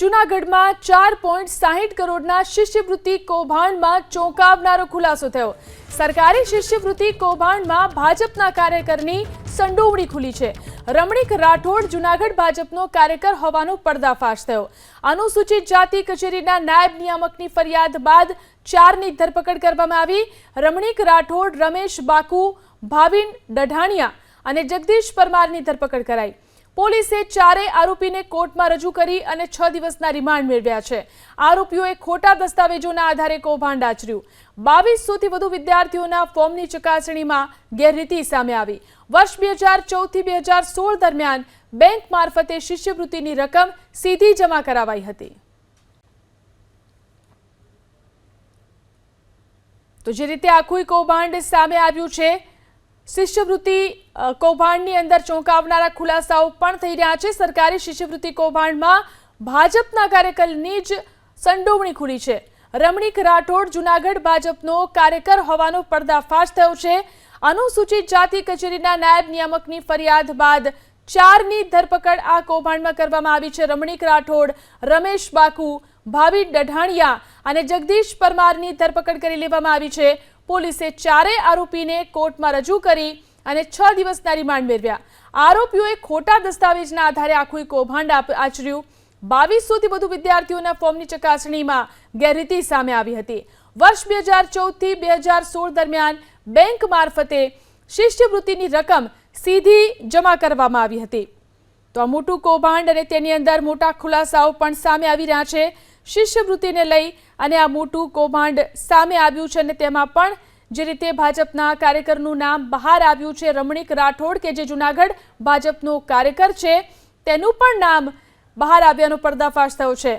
જૂનાગઢમાં ચાર પોઈન્ટ સાહીઠ કરોડના શિષ્યવૃત્તિ કૌભાંડમાં ચોંકાવનારો ખુલાસો થયો. સરકારી શિષ્યવૃત્તિ કૌભાંડમાં ભાજપના કાર્યકરની સંડોવણી ખુલી છે. રમણીક રાઠોડ જૂનાગઢ ભાજપનો કાર્યકર હોવાનો પર્દાફાશ થયો. અનુસૂચિત જાતિ કચેરીના નાયબ નિયામકની ફરિયાદ બાદ ચારની ધરપકડ કરવામાં આવી. રમણીક રાઠોડ રમેશ બાકુ, ભાવિન ડઢાણિયા અને જગદીશ પરમારની ધરપકડ કરાઈ. પોલીસે ચારેય આરોપીને કોર્ટમાં રજૂ કરી અને છ દિવસના રિમાન્ડ મેળવ્યા છે. આરોપીઓએ ખોટા દસ્તાવેજોના આધારે કૌભાંડ આચર્યું. બાવીસોથી વધુ વિદ્યાર્થીઓના ફોર્મની ચકાસણીમાં ગેરરીતિ સામે આવી. વર્ષ બે હજાર ચૌદથી બે હજાર સોળ દરમિયાન બેંક મારફતે શિષ્યવૃત્તિની રકમ સીધી જમા કરાવાઈ હતી. તો જે રીતે આખું કૌભાંડ સામે આવ્યું છે શિષ્યવૃત્તિ કૌભાંડની અંદર ચોંકાવનારા ખુલાસાઓ પણ થઈ રહ્યા છે. સરકારી શિષ્યવૃત્તિ કૌભાંડમાં ભાજપના કાર્યકરની જ સંડોવણી ખુલી છે. રમણીક રાઠોડ જુનાગઢ ભાજપનો કાર્યકર હોવાનો પર્દાફાશ થયો છે. અનુસૂચિત જાતિ કચેરીના નાયબ નિયામકની ફરિયાદ બાદ ચારની ધરપકડ આ કૌભાંડમાં કરવામાં આવી છે. રમણીક રાઠોડ, રમેશ બાકુ ભાવિ ડઢાણિયા અને જગદીશ પરમારની ધરપકડ કરી લેવામાં આવી છે. પોલીસે ચારેય આરોપીને કોર્ટમાં રજૂ કરી અને છ દિવસના રિમાન્ડ મેળવ્યા. આરોપીઓએ ખોટા દસ્તાવેજના આધારે આખું કૌભાંડ આચર્યું. બાવીસોથી વધુ વિદ્યાર્થીઓના ફોર્મની ચકાસણીમાં ગેરરીતિ સામે આવી હતી. વર્ષ બે હજાર ચૌદથી બે હજાર સોળ દરમિયાન બેંક મારફતે શિષ્યવૃત્તિની રકમ સીધી જમા કરવામાં આવી હતી. તો આ મોટું કૌભાંડ અને તેની અંદર મોટા ખુલાસાઓ પણ સામે આવી રહ્યા છે. શિષ્યવૃત્તિને લઈ અને આ મોટું કૌભાંડ સામે આવ્યું છે અને તેમાં પણ જે રીતે ભાજપના કાર્યકરનું નામ બહાર આવ્યું છે, રમણીક રાઠોડ કે જે જૂનાગઢ ભાજપનો કાર્યકર છે, તેનું પણ નામ બહાર આવ્યાનો પર્દાફાશ થયો છે.